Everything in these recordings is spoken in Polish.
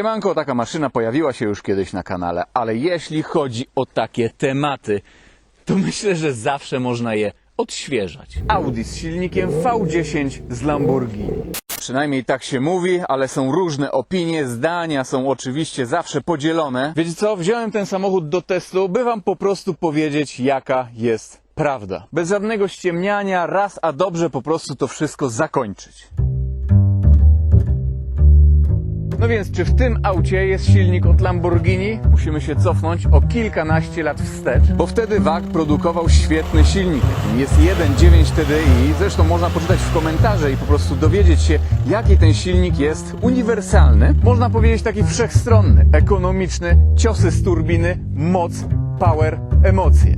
Siemanko, taka maszyna pojawiła się już kiedyś na kanale, ale jeśli chodzi o takie tematy, to myślę, że zawsze można je odświeżać. Audi z silnikiem V10 z Lamborghini. Przynajmniej tak się mówi, ale są różne opinie, zdania są oczywiście zawsze podzielone. Wiecie co, wziąłem ten samochód do testu, by wam po prostu powiedzieć, jaka jest prawda. Bez żadnego ściemniania, raz a dobrze po prostu to wszystko zakończyć. No więc, czy w tym aucie jest silnik od Lamborghini? Musimy się cofnąć o kilkanaście lat wstecz, bo wtedy WAG produkował świetny silnik. Jest 1.9 TDI, zresztą można poczytać w komentarze i po prostu dowiedzieć się, jaki ten silnik jest uniwersalny. Można powiedzieć taki wszechstronny, ekonomiczny, ciosy z turbiny, moc, power, emocje.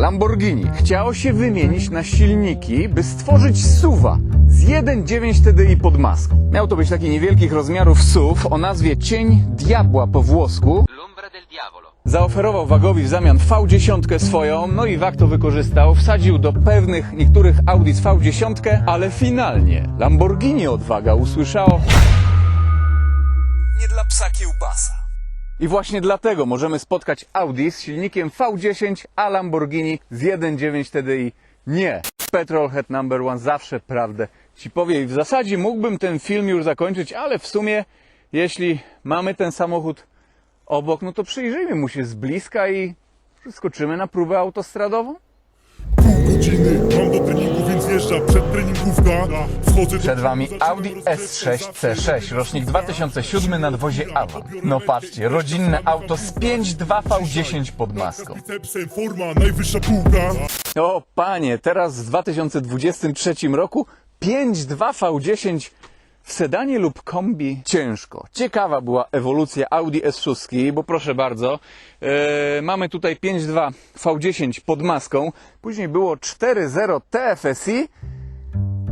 Lamborghini chciało się wymienić na silniki, by stworzyć SUVa z 1.9 TDI pod maską. Miał to być taki niewielkich rozmiarów SUV o nazwie Cień Diabła po włosku. L'ombra del diavolo. Zaoferował Wagowi w zamian V10 swoją, no i Wag to wykorzystał, wsadził do pewnych niektórych Audi z V10, ale finalnie Lamborghini od Waga usłyszało nie dla psa kiełbasa. I właśnie dlatego możemy spotkać Audi z silnikiem V10, a Lamborghini z 1.9 TDI nie. Petrolhead number one zawsze prawdę ci powie i w zasadzie mógłbym ten film już zakończyć, ale w sumie jeśli mamy ten samochód obok, no to przyjrzyjmy mu się z bliska i skoczymy na próbę autostradową. Pół godziny, mam do treningu, więc jeżdża przedtreningówka. Wchodzę do Przed Wami Audi S6 C6, rocznik 2007 na dwozie Awan. No patrzcie, rodzinne auto z 5.2 V10 pod maską. bicepsem, forma, najwyższa półka. O panie, teraz w 2023 roku 5.2 V10 w sedanie lub kombi ciężko. Ciekawa była ewolucja Audi S6, bo proszę bardzo, e, mamy tutaj 5.2 V10 pod maską, później było 4.0 TFSI,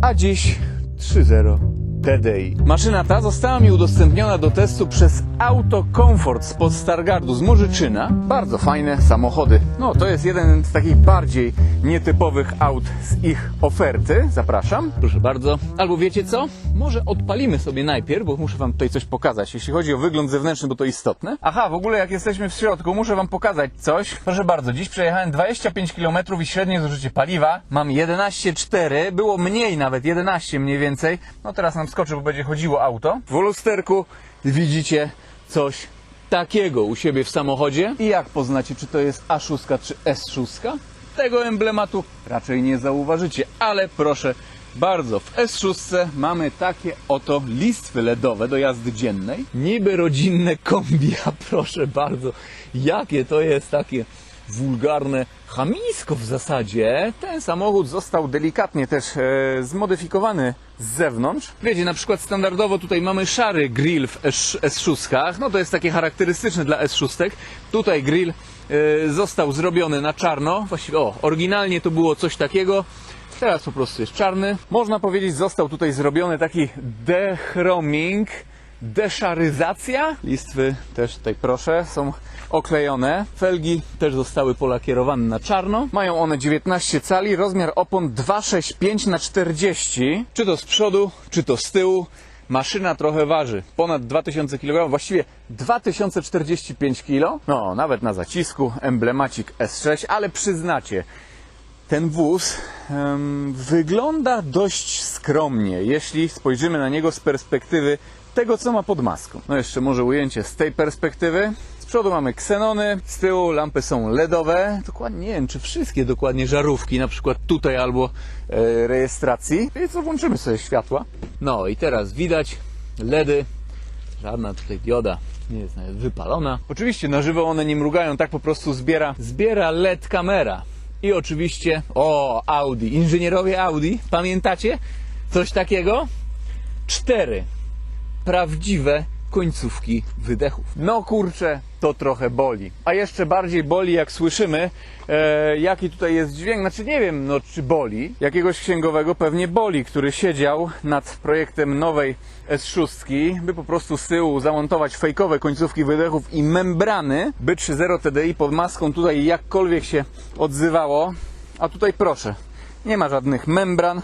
a dziś 3.0 TDI. Maszyna ta została mi udostępniona do testu przez Auto Comfort spod Stargardu z Morzyczyna. Bardzo fajne samochody. No, to jest jeden z takich bardziej nietypowych aut z ich oferty. Zapraszam. Proszę bardzo. Albo wiecie co? Może odpalimy sobie najpierw, bo muszę wam tutaj coś pokazać. Jeśli chodzi o wygląd zewnętrzny, bo to istotne. Aha, w ogóle jak jesteśmy w środku, muszę wam pokazać coś. Proszę bardzo, dziś przejechałem 25 km i średnie zużycie paliwa. Mam 11,4, było mniej nawet, 11 mniej więcej. No teraz nam skoczy, bo będzie chodziło auto. W lusterku widzicie coś takiego u siebie w samochodzie. I jak poznacie, czy to jest A6 czy S6? Tego emblematu raczej nie zauważycie, ale proszę bardzo, w S6 mamy takie oto listwy LEDowe do jazdy dziennej. Niby rodzinne kombi, a proszę bardzo, jakie to jest takie wulgarne chamisko w zasadzie. Ten samochód został delikatnie też e, zmodyfikowany z zewnątrz. Wiecie, na przykład standardowo tutaj mamy szary grill w S- S6, no to jest takie charakterystyczne dla S6. Tutaj grill e, został zrobiony na czarno, właściwie o, oryginalnie to było coś takiego. Teraz po prostu jest czarny. Można powiedzieć, został tutaj zrobiony taki dechroming, deszaryzacja. Listwy też tutaj proszę, są oklejone. Felgi też zostały polakierowane na czarno. Mają one 19 cali, rozmiar opon 265 na 40 Czy to z przodu, czy to z tyłu. Maszyna trochę waży, ponad 2000 kg, właściwie 2045 kg. No, nawet na zacisku, emblemacik S6, ale przyznacie, ten wóz em, wygląda dość skromnie, jeśli spojrzymy na niego z perspektywy tego, co ma pod maską. No jeszcze może ujęcie z tej perspektywy. Z przodu mamy ksenony, z tyłu lampy są LEDowe. Dokładnie nie wiem, czy wszystkie dokładnie żarówki, na przykład tutaj albo e, rejestracji. I co, włączymy sobie światła. No i teraz widać LEDy. Żadna tutaj dioda nie jest nawet wypalona. Oczywiście na żywo one nie mrugają, tak po prostu zbiera, zbiera LED kamera. I oczywiście, o Audi, inżynierowie Audi, pamiętacie coś takiego? Cztery prawdziwe końcówki wydechów. No kurczę, to trochę boli. A jeszcze bardziej boli, jak słyszymy, e, jaki tutaj jest dźwięk. Znaczy nie wiem, no czy boli. Jakiegoś księgowego pewnie boli, który siedział nad projektem nowej S6, by po prostu z tyłu zamontować fejkowe końcówki wydechów i membrany, by 3.0 TDI pod maską tutaj jakkolwiek się odzywało. A tutaj proszę, nie ma żadnych membran,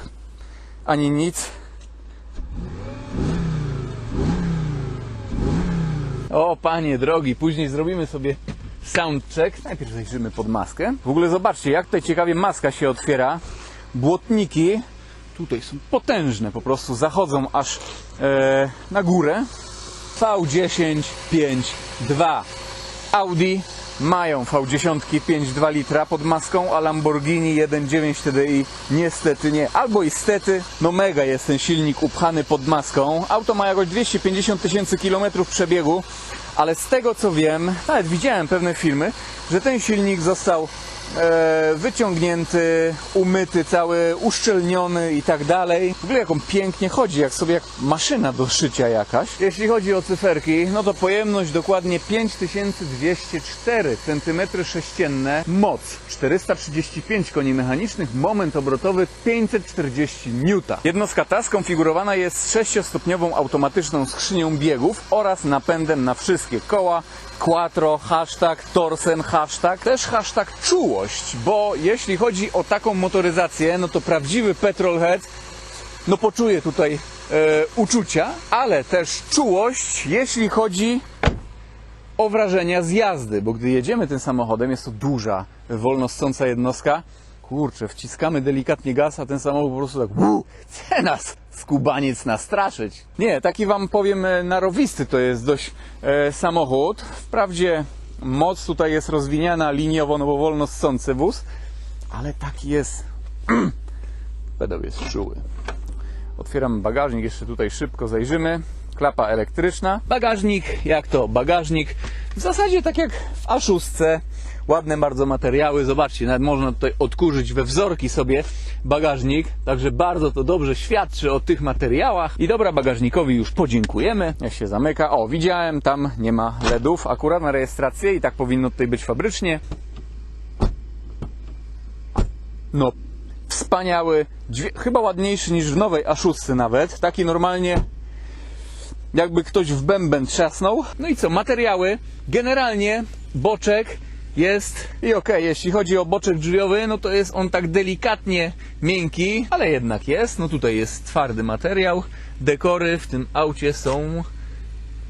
ani nic. O panie drogi, później zrobimy sobie soundcheck. Najpierw zajrzymy pod maskę. W ogóle zobaczcie, jak tutaj ciekawie maska się otwiera. Błotniki tutaj są potężne, po prostu zachodzą aż e, na górę. V10 5.2 Audi mają V10 5.2 litra pod maską, a Lamborghini 1.9 TDI niestety nie. Albo istety, no mega jest ten silnik upchany pod maską. Auto ma jakoś 250 tysięcy kilometrów przebiegu, ale z tego co wiem, nawet widziałem pewne filmy, że ten silnik został wyciągnięty, umyty, cały uszczelniony i tak dalej. W ogóle jak on pięknie chodzi, jak sobie jak maszyna do szycia jakaś. Jeśli chodzi o cyferki, no to pojemność dokładnie 5204 cm3, moc 435 koni mechanicznych, moment obrotowy 540 N. Jednostka ta skonfigurowana jest sześciostopniową automatyczną skrzynią biegów oraz napędem na wszystkie koła, quattro, hashtag, torsen, hashtag, też hashtag bo jeśli chodzi o taką motoryzację, no to prawdziwy petrolhead no poczuje tutaj e, uczucia, ale też czułość, jeśli chodzi o wrażenia z jazdy, bo gdy jedziemy tym samochodem, jest to duża, wolno ssąca jednostka, kurczę, wciskamy delikatnie gaz, a ten samochód po prostu tak uu, chce nas skubaniec nastraszyć. Nie, taki wam powiem e, narowisty to jest dość e, samochód. Wprawdzie moc tutaj jest rozwiniana liniowo, no bo wolno ssący wóz, ale taki jest pedał jest czuły. Otwieram bagażnik, jeszcze tutaj szybko zajrzymy. Klapa elektryczna. Bagażnik, jak to bagażnik? W zasadzie tak jak w A6. Ładne bardzo materiały. Zobaczcie, nawet można tutaj odkurzyć we wzorki sobie bagażnik. Także bardzo to dobrze świadczy o tych materiałach. I dobra, bagażnikowi już podziękujemy. Jak się zamyka. O, widziałem, tam nie ma LEDów. Akurat na rejestrację i tak powinno tutaj być fabrycznie. No, wspaniały, chyba ładniejszy niż w nowej A6 nawet. Taki normalnie jakby ktoś w bęben trzasnął. No i co, materiały. Generalnie boczek jest i okej, jeśli chodzi o boczek drzwiowy, no to jest on tak delikatnie miękki, ale jednak jest. No tutaj jest twardy materiał. Dekory w tym aucie są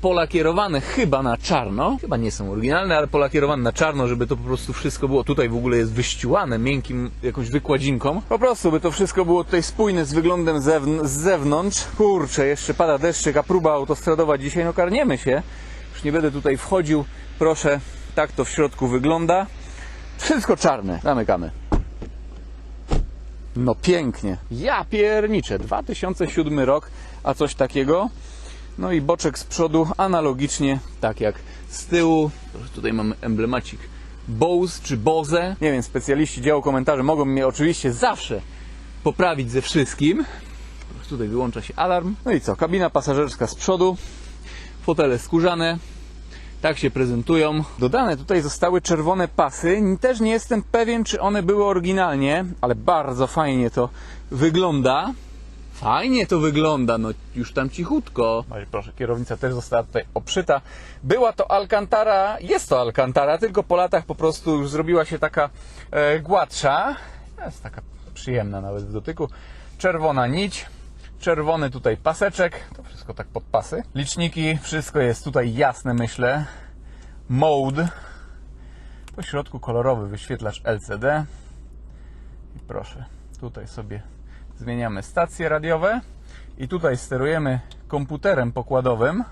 polakierowane chyba na czarno. Chyba nie są oryginalne, ale polakierowane na czarno, żeby to po prostu wszystko było. Tutaj w ogóle jest wyściułane miękkim jakąś wykładzinką. Po prostu, by to wszystko było tutaj spójne z wyglądem zewn- z zewnątrz. Kurczę, jeszcze pada deszczyk, a próba autostradowa dzisiaj, no karniemy się. Już nie będę tutaj wchodził. Proszę, tak to w środku wygląda. Wszystko czarne. Zamykamy. No pięknie. Ja pierniczę. 2007 rok, a coś takiego. No i boczek z przodu analogicznie, tak jak z tyłu. Tutaj mamy emblemacik Bose czy Bose. Nie wiem, specjaliści działu komentarzy mogą mnie oczywiście zawsze poprawić ze wszystkim. Tutaj wyłącza się alarm. No i co? Kabina pasażerska z przodu. Fotele skórzane. Tak się prezentują. Dodane tutaj zostały czerwone pasy. Też nie jestem pewien, czy one były oryginalnie, ale bardzo fajnie to wygląda. Fajnie to wygląda, no już tam cichutko. No i proszę, kierownica też została tutaj oprzyta. Była to Alcantara, jest to Alcantara, tylko po latach po prostu już zrobiła się taka e, gładsza. Jest taka przyjemna nawet w dotyku. Czerwona nić, czerwony tutaj paseczek, to wszystko tak pod pasy. Liczniki, wszystko jest tutaj jasne myślę. Mode. Po środku kolorowy wyświetlacz LCD. I proszę, tutaj sobie zmieniamy stacje radiowe i tutaj sterujemy komputerem pokładowym.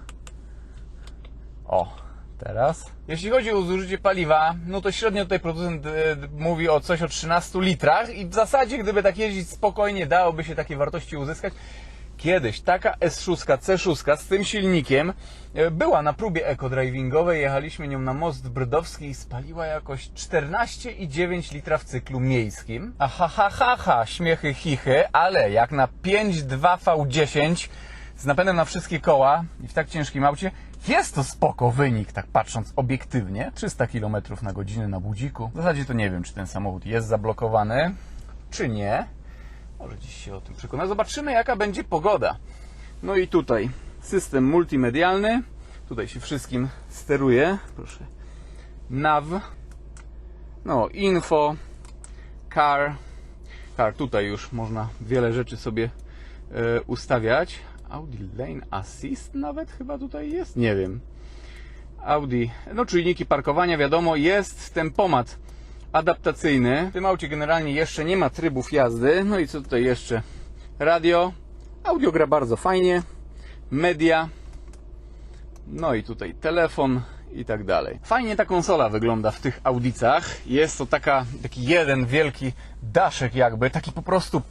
O, teraz. Jeśli chodzi o zużycie paliwa, no to średnio tutaj producent e, mówi o coś o 13 litrach i w zasadzie gdyby tak jeździć spokojnie dałoby się takie wartości uzyskać. Kiedyś taka S6, C6 z tym silnikiem e, była na próbie eco-drivingowej, jechaliśmy nią na most brdowski i spaliła jakoś 14,9 litra w cyklu miejskim. A ha, ha, ha, ha, śmiechy, chichy, ale jak na 5.2 V10 z napędem na wszystkie koła i w tak ciężkim aucie, jest to spoko wynik, tak patrząc obiektywnie. 300 km na godzinę na budziku. W zasadzie to nie wiem, czy ten samochód jest zablokowany, czy nie. Może dziś się o tym przekona. Zobaczymy, jaka będzie pogoda. No i tutaj system multimedialny. Tutaj się wszystkim steruje. Proszę. Nav. No, info. Car. Tak, tutaj już można wiele rzeczy sobie e, ustawiać. Audi Lane Assist nawet chyba tutaj jest? Nie wiem. Audi. No czujniki parkowania, wiadomo, jest tempomat adaptacyjny. W tym aucie generalnie jeszcze nie ma trybów jazdy. No i co tutaj jeszcze? Radio. Audio gra bardzo fajnie. Media. No i tutaj telefon i tak dalej. Fajnie ta konsola wygląda w tych Audicach. Jest to taka, taki jeden wielki daszek jakby, taki po prostu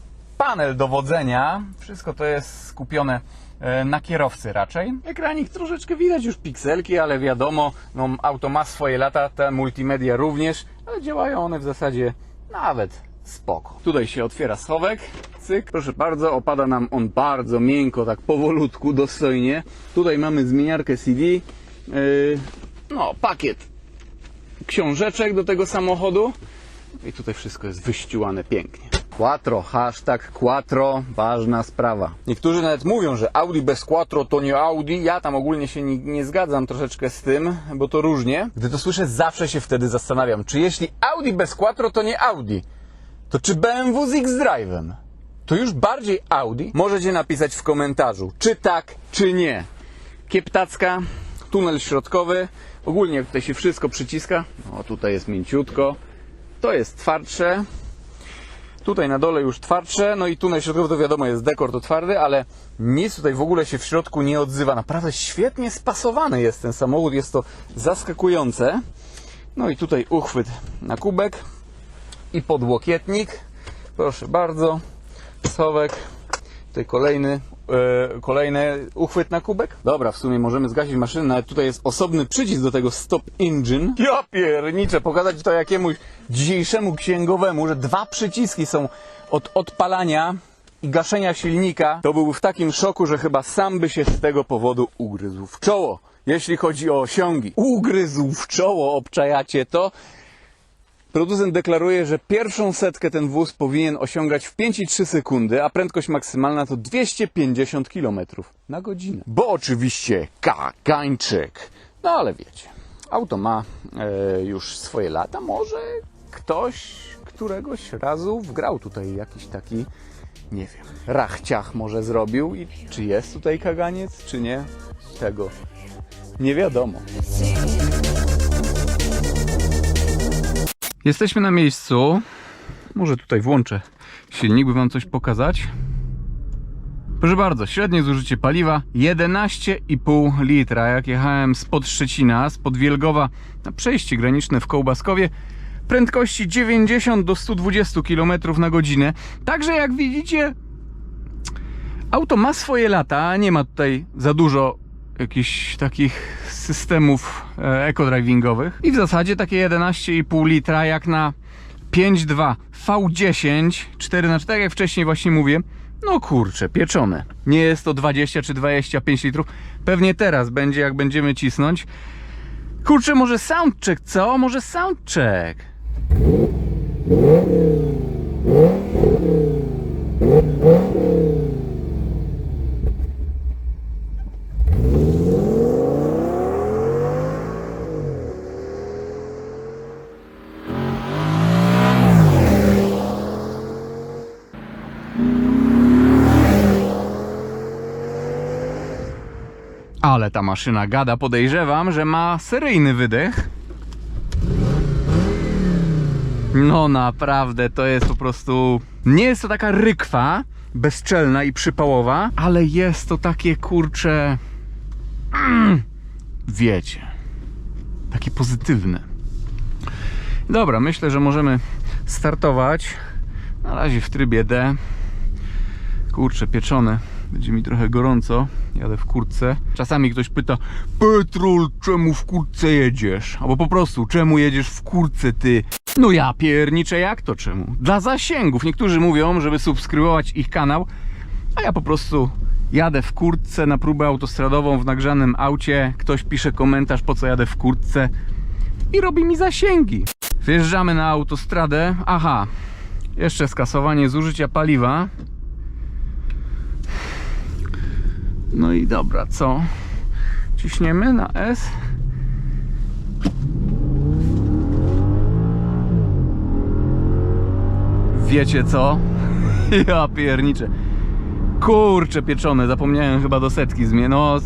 panel dowodzenia. Wszystko to jest skupione e, na kierowcy raczej. Ekranik troszeczkę widać już pikselki, ale wiadomo, no, auto ma swoje lata, te multimedia również, ale działają one w zasadzie nawet spoko. Tutaj się otwiera schowek, cyk, proszę bardzo, opada nam on bardzo miękko, tak powolutku, dostojnie. Tutaj mamy zmieniarkę CD, yy, no pakiet książeczek do tego samochodu i tutaj wszystko jest wyściułane pięknie. Quattro, hashtag Quattro, ważna sprawa. Niektórzy nawet mówią, że Audi bez Quattro to nie Audi. Ja tam ogólnie się nie, nie zgadzam troszeczkę z tym, bo to różnie. Gdy to słyszę, zawsze się wtedy zastanawiam, czy jeśli Audi bez Quattro to nie Audi, to czy BMW z X-Drive'em to już bardziej Audi? Możecie napisać w komentarzu, czy tak, czy nie. Kieptacka, tunel środkowy. Ogólnie tutaj się wszystko przyciska, o tutaj jest mięciutko, to jest twardsze, Tutaj na dole już twardsze, no i tunel środkowy to wiadomo jest dekor, to twardy, ale nic tutaj w ogóle się w środku nie odzywa. Naprawdę świetnie spasowany jest ten samochód, jest to zaskakujące. No i tutaj uchwyt na kubek i podłokietnik. Proszę bardzo, schowek. Tutaj kolejny, e, kolejny uchwyt na kubek. Dobra, w sumie możemy zgasić maszynę, nawet tutaj jest osobny przycisk do tego stop engine. Ja pierniczę, pokazać to jakiemuś dzisiejszemu księgowemu, że dwa przyciski są od odpalania i gaszenia silnika. To byłby w takim szoku, że chyba sam by się z tego powodu ugryzł w czoło. Jeśli chodzi o osiągi. Ugryzł w czoło, obczajacie to. Producent deklaruje, że pierwszą setkę ten wóz powinien osiągać w 5,3 sekundy, a prędkość maksymalna to 250 km na godzinę. Bo oczywiście kagańczyk. No ale wiecie, auto ma e, już swoje lata. Może ktoś któregoś razu wgrał tutaj jakiś taki, nie wiem, rachciach może zrobił. I czy jest tutaj kaganiec, czy nie? Tego nie wiadomo. Jesteśmy na miejscu. Może tutaj włączę silnik, by Wam coś pokazać. Proszę bardzo, średnie zużycie paliwa 11,5 litra. Jak jechałem spod Szczecina, spod Wielgowa na przejście graniczne w Kołbaskowie, prędkości 90 do 120 km na godzinę. Także jak widzicie, auto ma swoje lata, nie ma tutaj za dużo jakichś takich systemów e, eco-drivingowych i w zasadzie takie 11,5 litra jak na 5.2 V10 4x4 jak wcześniej właśnie mówię no kurczę, pieczone. Nie jest to 20 czy 25 litrów. Pewnie teraz będzie, jak będziemy cisnąć. Kurczę, może soundcheck, co? Może soundcheck. Ta maszyna gada, podejrzewam, że ma seryjny wydech. No naprawdę, to jest po prostu... Nie jest to taka rykwa bezczelna i przypałowa, ale jest to takie kurcze... Mm, wiecie, takie pozytywne. Dobra, myślę, że możemy startować. Na razie w trybie D. Kurczę, pieczone. Będzie mi trochę gorąco. Jadę w kurtce. Czasami ktoś pyta: Petrol, czemu w kurtce jedziesz? Albo po prostu, czemu jedziesz w kurtce ty? No ja pierniczę, jak to czemu? Dla zasięgów. Niektórzy mówią, żeby subskrybować ich kanał, a ja po prostu jadę w kurtce na próbę autostradową w nagrzanym aucie. Ktoś pisze komentarz, po co jadę w kurtce i robi mi zasięgi. Wjeżdżamy na autostradę. Aha, jeszcze skasowanie zużycia paliwa. No i dobra, co? Ciśniemy na S. Wiecie co? Ja pierniczę. Kurczę pieczone, zapomniałem chyba do setki zmienić. No,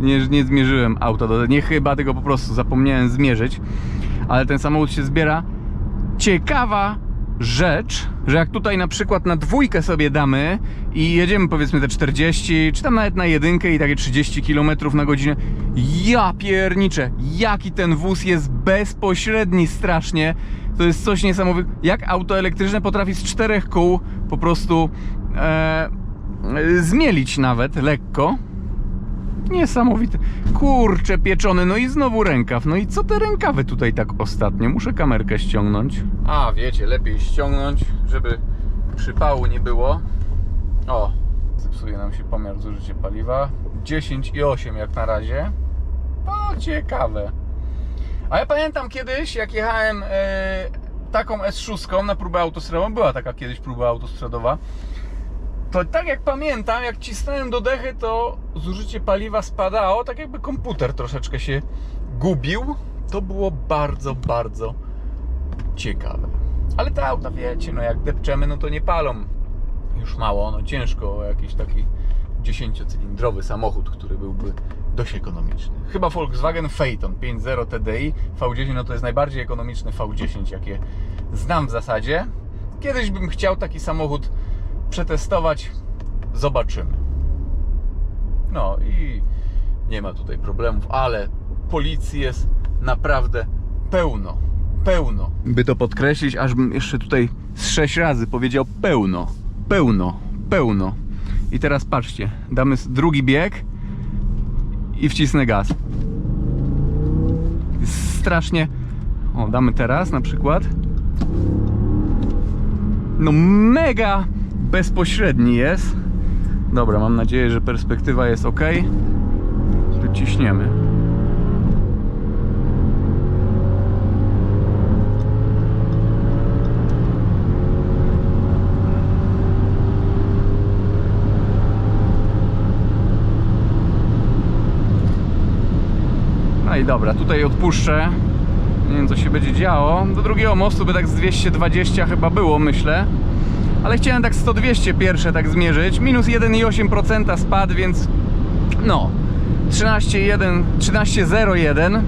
Nie, nie zmierzyłem auta, do, nie chyba, tylko po prostu zapomniałem zmierzyć. Ale ten samochód się zbiera. Ciekawa rzecz, że jak tutaj na przykład na dwójkę sobie damy i jedziemy powiedzmy te 40, czy tam nawet na jedynkę i takie 30 km na godzinę, ja pierniczę, jaki ten wóz jest bezpośredni strasznie. To jest coś niesamowitego. Jak auto elektryczne potrafi z czterech kół po prostu e, zmielić nawet lekko. Niesamowite. Kurcze pieczony, no i znowu rękaw. No i co te rękawy tutaj tak ostatnio? Muszę kamerkę ściągnąć. A, wiecie, lepiej ściągnąć, żeby przypału nie było. O, zepsuje nam się pomiar zużycia paliwa. 10,8 jak na razie. To ciekawe. A ja pamiętam kiedyś, jak jechałem e, taką S6 na próbę autostradową, była taka kiedyś próba autostradowa, to tak jak pamiętam, jak cisnąłem do dechy, to zużycie paliwa spadało, tak jakby komputer troszeczkę się gubił. To było bardzo, bardzo ciekawe. Ale te auta, wiecie, no jak depczemy, no to nie palą już mało, no ciężko jakiś taki 10-cylindrowy samochód, który byłby dość ekonomiczny. Chyba Volkswagen Phaeton 5.0 TDI V10, no to jest najbardziej ekonomiczny V10, jakie znam w zasadzie. Kiedyś bym chciał taki samochód przetestować, zobaczymy. No i nie ma tutaj problemów, ale policji jest naprawdę pełno. Pełno. By to podkreślić, aż bym jeszcze tutaj z sześć razy powiedział pełno. Pełno. Pełno. I teraz patrzcie, damy drugi bieg i wcisnę gaz. Strasznie. O, damy teraz na przykład. No mega bezpośredni jest. Dobra, mam nadzieję, że perspektywa jest ok. Tu ciśniemy. No i dobra, tutaj odpuszczę. Nie wiem co się będzie działo. Do drugiego mostu by tak z 220 chyba było, myślę. Ale chciałem tak 100-200 pierwsze tak zmierzyć. Minus 1,8% spadł, więc no 13,1, 13,01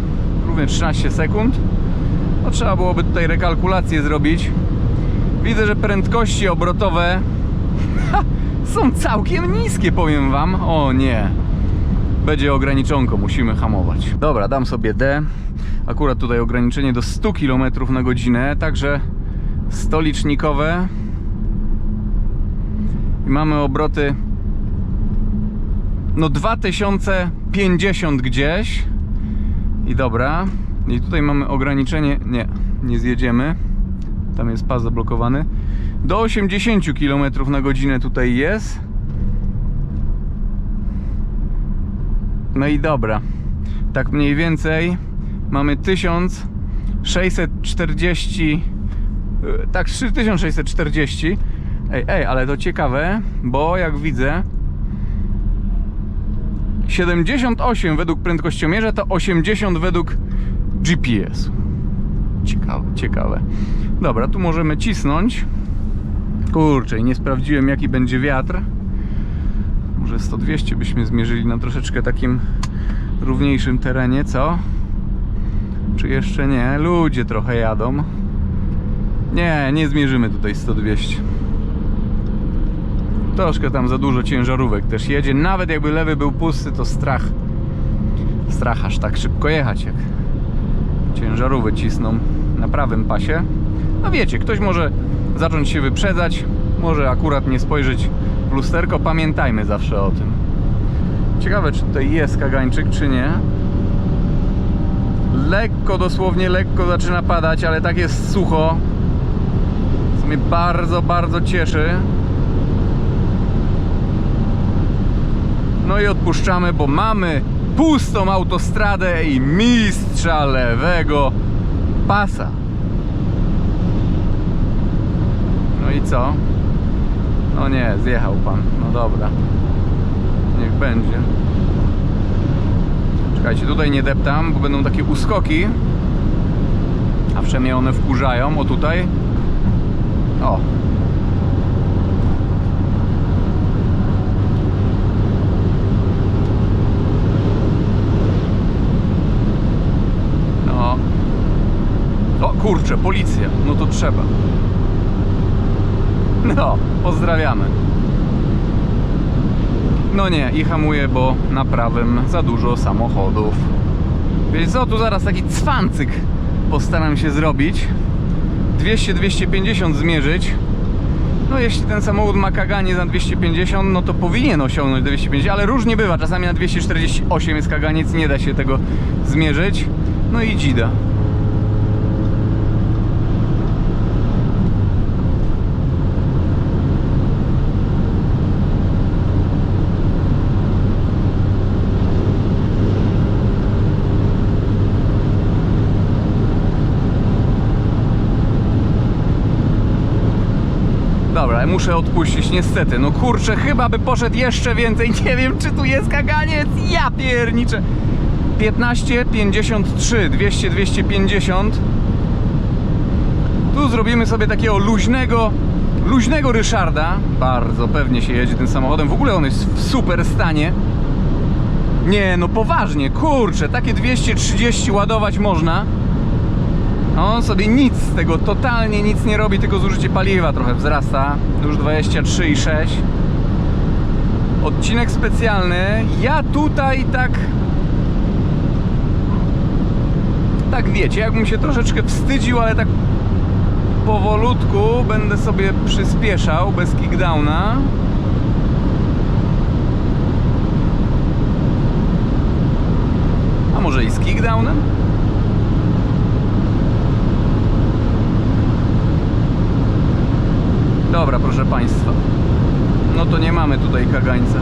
równie 13 sekund. No trzeba byłoby tutaj rekalkulację zrobić. Widzę, że prędkości obrotowe są całkiem niskie, powiem wam. O nie. Będzie ograniczonko, musimy hamować. Dobra, dam sobie D. Akurat tutaj ograniczenie do 100 km na godzinę, także stolicznikowe. Mamy obroty no 2050 gdzieś. I dobra. I tutaj mamy ograniczenie. Nie, nie zjedziemy. Tam jest pas zablokowany. Do 80 km na godzinę tutaj jest. No i dobra. Tak mniej więcej mamy 1640 e, tak 3640 Ej, ej, ale to ciekawe, bo jak widzę 78 według prędkościomierza to 80 według GPS. Ciekawe, ciekawe. Dobra, tu możemy cisnąć. Kurczę, nie sprawdziłem jaki będzie wiatr. Może 100-200 byśmy zmierzyli na troszeczkę takim równiejszym terenie, co? Czy jeszcze nie? Ludzie trochę jadą. Nie, nie zmierzymy tutaj 100-200. Troszkę tam za dużo ciężarówek też jedzie. Nawet jakby lewy był pusty, to strach. Strach aż tak szybko jechać, jak ciężarówki cisną na prawym pasie. No wiecie, ktoś może zacząć się wyprzedzać, może akurat nie spojrzeć w lusterko. Pamiętajmy zawsze o tym. Ciekawe, czy tutaj jest kagańczyk, czy nie. Lekko, dosłownie lekko zaczyna padać, ale tak jest sucho. Co mnie bardzo, bardzo cieszy. No i odpuszczamy, bo mamy pustą autostradę i mistrza lewego pasa. No i co? No nie, zjechał pan. No dobra. Niech będzie. Czekajcie, tutaj nie deptam, bo będą takie uskoki. A przynajmniej one wkurzają. O tutaj. O. trzeba. No, pozdrawiamy. No nie, i hamuję, bo na prawym za dużo samochodów. Wiecie co, tu zaraz taki cwancyk postaram się zrobić. 200-250 zmierzyć. No jeśli ten samochód ma kaganie za 250, no to powinien osiągnąć 250, ale różnie bywa. Czasami na 248 jest kaganiec, nie da się tego zmierzyć. No i dzida. Dobra, muszę odpuścić, niestety. No kurczę, chyba by poszedł jeszcze więcej. Nie wiem, czy tu jest kaganiec. Ja pierniczę. 15, 53, 200, 250. Tu zrobimy sobie takiego luźnego, luźnego Ryszarda. Bardzo pewnie się jedzie tym samochodem. W ogóle on jest w super stanie. Nie, no poważnie, kurczę, takie 230 ładować można. On sobie nic z tego, totalnie nic nie robi, tylko zużycie paliwa trochę wzrasta. Już 23,6. Odcinek specjalny. Ja tutaj tak. Tak wiecie, jakbym się troszeczkę wstydził, ale tak powolutku będę sobie przyspieszał bez kickdowna. A może i z kickdownem? Dobra, proszę Państwa. No to nie mamy tutaj kagańca.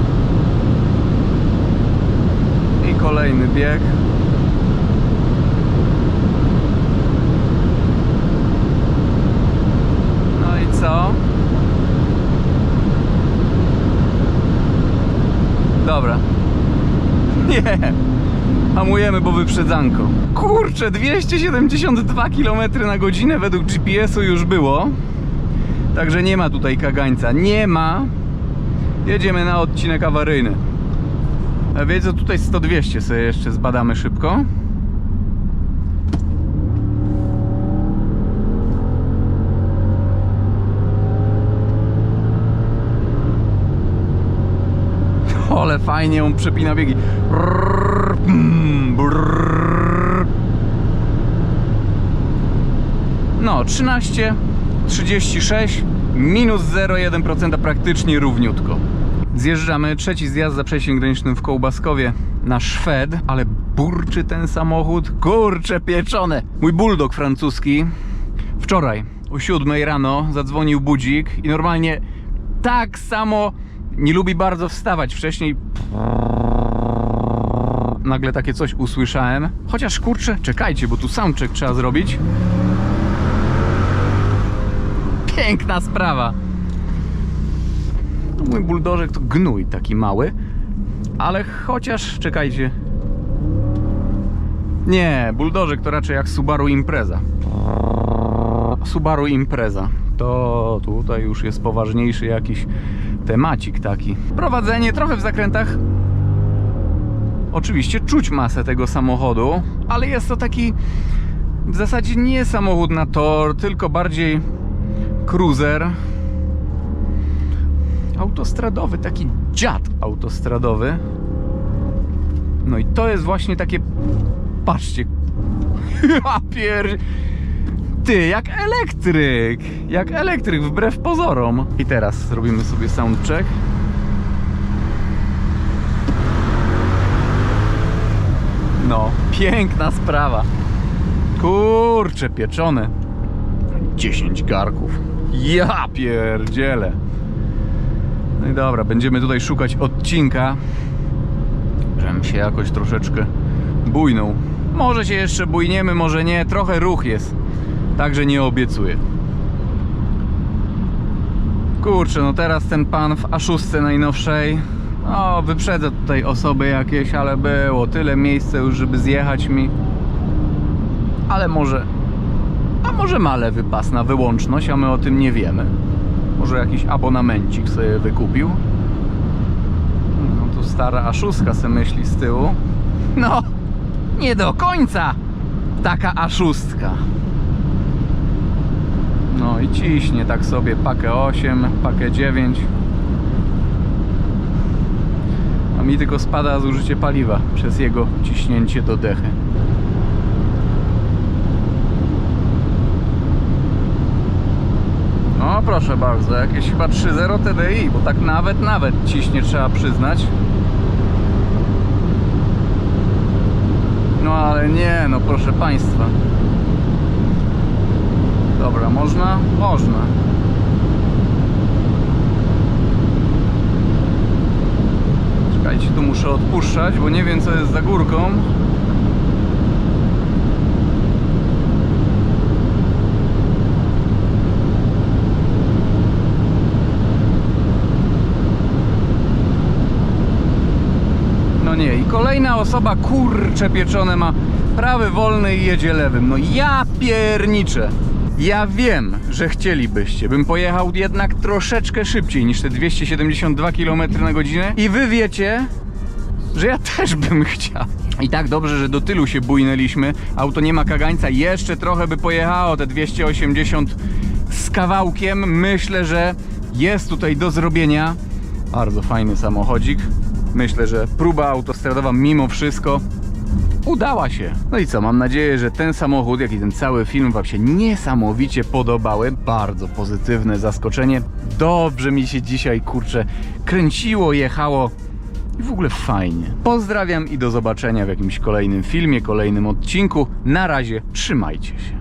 I kolejny bieg. No i co? Dobra. Nie. Hamujemy, bo wyprzedzanko. Kurczę, 272 km na godzinę według GPS-u już było. Także nie ma tutaj kagańca. Nie ma. Jedziemy na odcinek awaryjny. A tutaj 100-200 sobie jeszcze zbadamy szybko. Ale fajnie on przepina biegi. Brrr, brrr. No, 13, 36, minus 0,1% praktycznie równiutko. Zjeżdżamy, trzeci zjazd za przejściem granicznym w Kołbaskowie na Szwed, ale burczy ten samochód, kurcze pieczone. Mój bulldog francuski wczoraj o 7 rano zadzwonił budzik i normalnie tak samo nie lubi bardzo wstawać. Wcześniej nagle takie coś usłyszałem. Chociaż kurczę, czekajcie, bo tu soundcheck trzeba zrobić. Piękna sprawa. No, Mój buldożek to gnój taki mały, ale chociaż, czekajcie. Nie, buldożek to raczej jak Subaru Impreza. Subaru Impreza. To tutaj już jest poważniejszy jakiś temacik taki. Prowadzenie trochę w zakrętach. Oczywiście czuć masę tego samochodu, ale jest to taki w zasadzie nie samochód na tor, tylko bardziej cruiser autostradowy, taki dziad autostradowy. No i to jest właśnie takie patrzcie. Pier... Ty, jak elektryk! Jak elektryk, wbrew pozorom. I teraz zrobimy sobie soundcheck. No, piękna sprawa. Kurcze, pieczone. 10 garków. Ja pierdzielę. No i dobra, będziemy tutaj szukać odcinka, żebym się jakoś troszeczkę bujnął. Może się jeszcze bujniemy, może nie. Trochę ruch jest. Także nie obiecuję. Kurczę, no teraz ten pan w A6 najnowszej. O, wyprzedzę tutaj osoby jakieś, ale było tyle miejsca już, żeby zjechać mi. Ale może. Może ma lewy pas na wyłączność, a my o tym nie wiemy. Może jakiś abonamencik sobie wykupił. No tu stara A6 se myśli z tyłu. No, nie do końca taka A6. No i ciśnie tak sobie pakę 8, pakę 9. A mi tylko spada zużycie paliwa przez jego ciśnięcie do dechy. No proszę bardzo, jakieś chyba 3.0 TDI, bo tak nawet, nawet ciśnie trzeba przyznać. No ale nie, no proszę Państwa. Dobra, można? Można. Czekajcie, tu muszę odpuszczać, bo nie wiem co jest za górką. Kolejna osoba kurcze pieczone ma prawy wolny i jedzie lewym. No ja pierniczę. Ja wiem, że chcielibyście, bym pojechał jednak troszeczkę szybciej niż te 272 km na godzinę i wy wiecie, że ja też bym chciał. I tak dobrze, że do tylu się bujnęliśmy. Auto nie ma kagańca, jeszcze trochę by pojechało te 280 z kawałkiem. Myślę, że jest tutaj do zrobienia. Bardzo fajny samochodzik. Myślę, że próba autostradowa mimo wszystko udała się. No i co, mam nadzieję, że ten samochód, jak i ten cały film Wam się niesamowicie podobały. Bardzo pozytywne zaskoczenie. Dobrze mi się dzisiaj, kurczę, kręciło, jechało i w ogóle fajnie. Pozdrawiam i do zobaczenia w jakimś kolejnym filmie, kolejnym odcinku. Na razie, trzymajcie się.